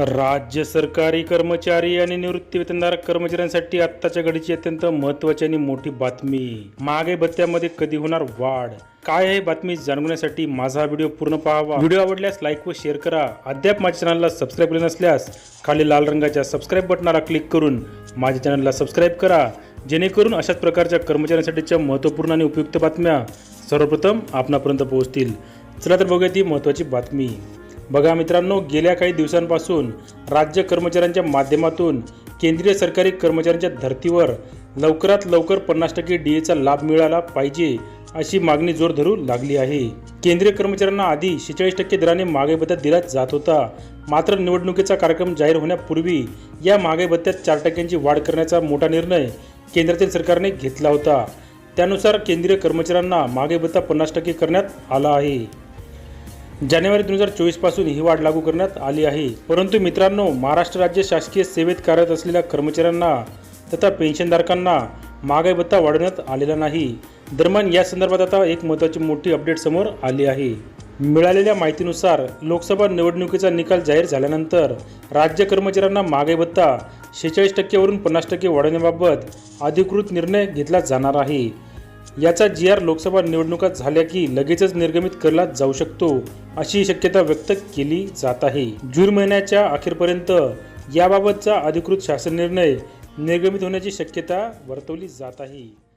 राज्य सरकारी कर्मचारी आणि निवृत्तीवेतनधारक कर्मचाऱ्यांसाठी आत्ताच्या घडीची अत्यंत महत्त्वाची आणि मोठी बातमी. महागाई भत्त्यामध्ये कधी होणार वाढ? काय आहे बातमी जाणवण्यासाठी माझा व्हिडिओ पूर्ण पाहावा. व्हिडिओ आवडल्यास लाईक व शेअर करा. अद्याप माझ्या चॅनलला सबस्क्राईब केले नसल्यास खाली लाल रंगाच्या सबस्क्राईब बटनाला क्लिक करून माझ्या चॅनलला सबस्क्राईब करा. जेणेकरून अशाच प्रकारच्या कर्मचाऱ्यांसाठीच्या महत्त्वपूर्ण आणि उपयुक्त बातम्या सर्वप्रथम आपणापर्यंत पोहोचतील. चला तर बघूया ती महत्त्वाची बातमी. बघा मित्रांनो गेल्या काही दिवसांपासून राज्य कर्मचाऱ्यांच्या माध्यमातून केंद्रीय सरकारी कर्मचाऱ्यांच्या धर्तीवर लवकरात लवकर पन्नास टक्के डी एचा लाभ मिळाला पाहिजे अशी मागणी जोर धरू लागली आहे. केंद्रीय कर्मचाऱ्यांना आधी शेहेचाळीस टक्के दराने महागाई भत्ता दिला जात होता. मात्र निवडणुकीचा कार्यक्रम जाहीर होण्यापूर्वी या महागाई भत्त्यात चार टक्क्यांची वाढ करण्याचा मोठा निर्णय केंद्रातील सरकारने घेतला होता. त्यानुसार केंद्रीय कर्मचाऱ्यांना महागाई भत्ता पन्नास टक्के करण्यात आला आहे. जानेवारी दोन हजार चोवीसपासून ही वाढ लागू करण्यात आली आहे. परंतु मित्रांनो महाराष्ट्र राज्य शासकीय सेवेत कार्यरत असलेल्या कर्मचाऱ्यांना तथा पेन्शनधारकांना महागाई भत्ता वाढवण्यात आलेला नाही. दरम्यान या संदर्भात आता एक महत्त्वाची मोठी अपडेट समोर आली आहे. मिळालेल्या माहितीनुसार लोकसभा निवडणुकीचा निकाल जाहीर झाल्यानंतर राज्य कर्मचाऱ्यांना महागाई भत्ता शेहेचाळीस टक्क्यावरून पन्नास टक्के वाढवण्याबाबत अधिकृत निर्णय घेतला जाणार आहे. याचा जी आर लोकसभा निवडणुका झाल्या की लगेचच निर्गमित केला जाऊ शकतो अशी शक्यता व्यक्त केली जात आहे. जून महिन्याच्या अखेरपर्यंत याबाबतचा अधिकृत शासन निर्णय निर्गमित होण्याची शक्यता वर्तवली जात आहे.